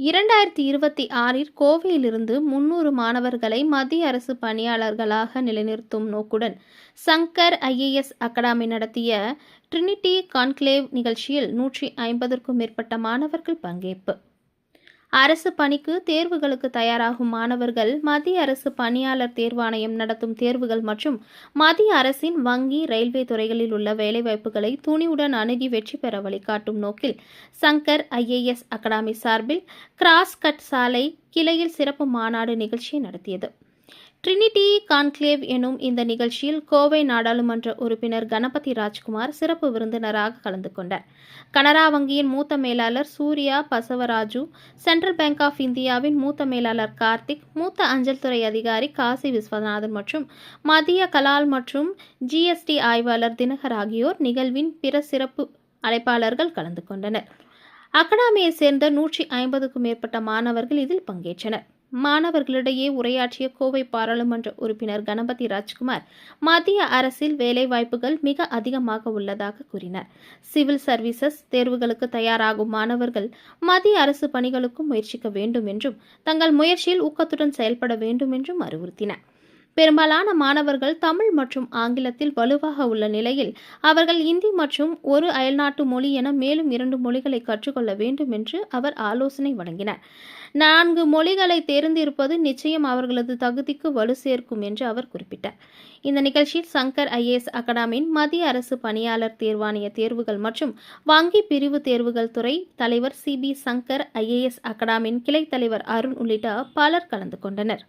இரண்டாயிரத்தி இருபத்தி ஆறில் கோவையிலிருந்து முன்னூறு மாணவர்களை மத்திய அரசு பணியாளர்களாக நிலைநிறுத்தும் நோக்குடன் சங்கர் ஐஏஎஸ் அகாடமி நடத்திய ட்ரினிட்டி கான்க்ளேவ் நிகழ்ச்சியில் நூற்றி ஐம்பதற்கும் மேற்பட்ட மாணவர்கள் பங்கேற்பு. அரசு பணிக்கு தேர்வுகளுக்கு தயாராகும் மாணவர்கள் மத்திய அரசு பணியாளர் தேர்வாணையம் நடத்தும் தேர்வுகள் மற்றும் மத்திய அரசின் வங்கி ரயில்வே துறைகளில் உள்ள வேலைவாய்ப்புகளை துணிவுடன் அணுகி வெற்றி பெற வழிகாட்டும் நோக்கில் சங்கர் ஐஏஎஸ் அகாடமி சார்பில் கிராஸ் கட் சாலை கிளையில் சிறப்பு மாநாடு நிகழ்ச்சியை நடத்தியது. ட்ரினிட்டி கான்க்ளேவ் எனும் இந்த நிகழ்ச்சியில் கோவை நாடாளுமன்ற உறுப்பினர் கணபதி ராஜ்குமார் சிறப்பு விருந்தினராக கலந்து கொண்டார். கனரா வங்கியின் மூத்த மேலாளர் Surya Basavaraju Central Bank of இந்தியாவின் மூத்த மேலாளர் கார்த்திக் மூத்த அஞ்சல் துறை அதிகாரி காசி விஸ்வநாதன் மற்றும் மத்திய கலால் மற்றும் ஜிஎஸ்டி ஆய்வாளர் தினகர் ஆகியோர் நிகழ்வின் பிற சிறப்பு அழைப்பாளர்கள் கலந்து கொண்டனர். அகாடமியை சேர்ந்த நூற்றி ஐம்பதுக்கும் மேற்பட்ட மாணவர்கள் இதில் பங்கேற்றனர். மாணவர்களிடையே உரையாற்றிய கோவை பாராளுமன்ற உறுப்பினர் கணபதி ராஜ்குமார் மத்திய அரசில் வேலைவாய்ப்புகள் மிக அதிகமாக உள்ளதாக கூறினார். சிவில் சர்வீசஸ் தேர்வுகளுக்கு தயாராகும் மாணவர்கள் மத்திய அரசு பணிகளுக்கும் முயற்சிக்க வேண்டும் என்றும் தங்கள் முயற்சியில் ஊக்கத்துடன் செயல்பட வேண்டும் என்றும் அறிவுறுத்தினார். பெரும்பாலான மாணவர்கள் தமிழ் மற்றும் ஆங்கிலத்தில் வலுவாக உள்ள நிலையில் அவர்கள் இந்தி மற்றும் ஒரு அயல்நாட்டு மொழி என மேலும் இரண்டு மொழிகளை கற்றுக்கொள்ள வேண்டும் என்று அவர் ஆலோசனை வழங்கினார். நான்கு மொழிகளை தேர்ந்திருப்பது நிச்சயம் அவர்களது தகுதிக்கு வலு சேர்க்கும் என்று அவர் குறிப்பிட்டார். இந்த நிகழ்ச்சியில் சங்கர் ஐஏஎஸ் அகாடமியின் மத்திய அரசு பணியாளர் தேர்வாணைய தேர்வுகள் மற்றும் வங்கி பிரிவு தேர்வுகள் துறை தலைவர் சி பி சங்கர் ஐஏஎஸ் அகாடமியின் கிளை தலைவர் அருண் உள்ளிட்ட பலர் கலந்து கொண்டனர்.